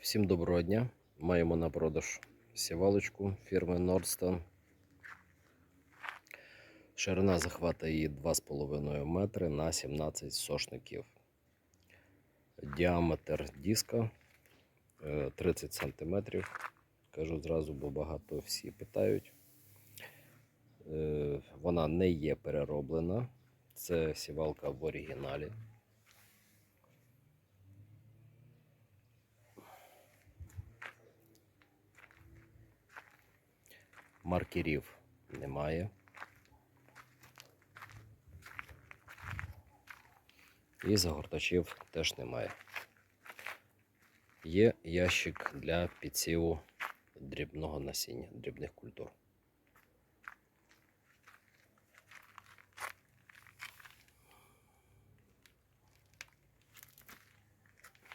Всім доброго дня. Маємо на продаж сівалочку фірми Nordstone. Ширина захвата її 2,5 метри на 17 сошників. Діаметр диска е, 30 см. Кажу зразу, бо багато всі питають. Е, Вона не є перероблена. Це сівалка в оригіналі. Маркерів немає. І загортачів теж немає. Є ящик для підсіву дрібного насіння, дрібних культур.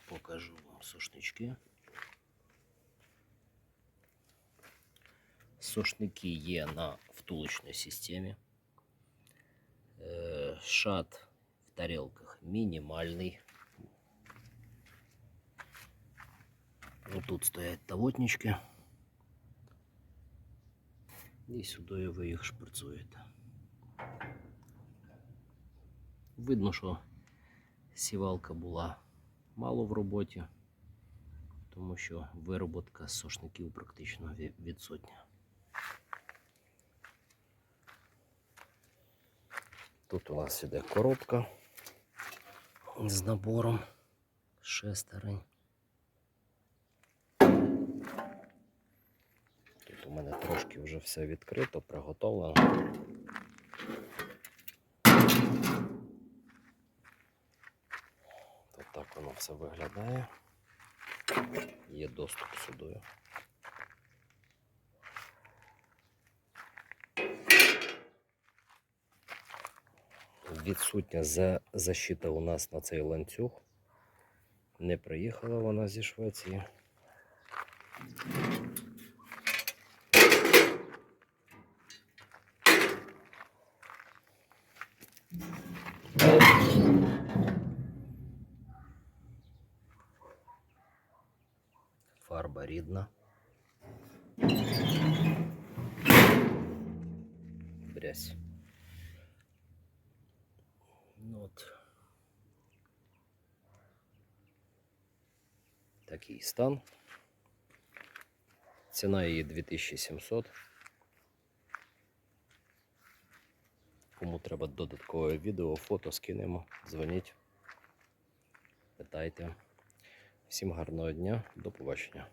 Покажу вам сушнички. Сушники є на втулочной системе. Э, Шат в тарелках минимальный. Вот тут стоять тавотнички. І сюди ви їх шприцуєте. Видно, що сівалка була мало в роботі, тому що вироботка сошників практично ві- відсутня. Тут у нас іде коробка з набором шестерень. Тут у мене трошки вже все відкрито, приготовлено. Тут так воно все виглядає. Є доступ сюди. Відсутня за защита у нас на цей ланцюг. Не приїхала вона зі Швеції. Фарба рідна. Брязь. Ну от. Такий стан. Ціна її 2700. Кому треба додаткове відео, фото скинемо, дзвоніть, питайте. Всім гарного дня, до побачення.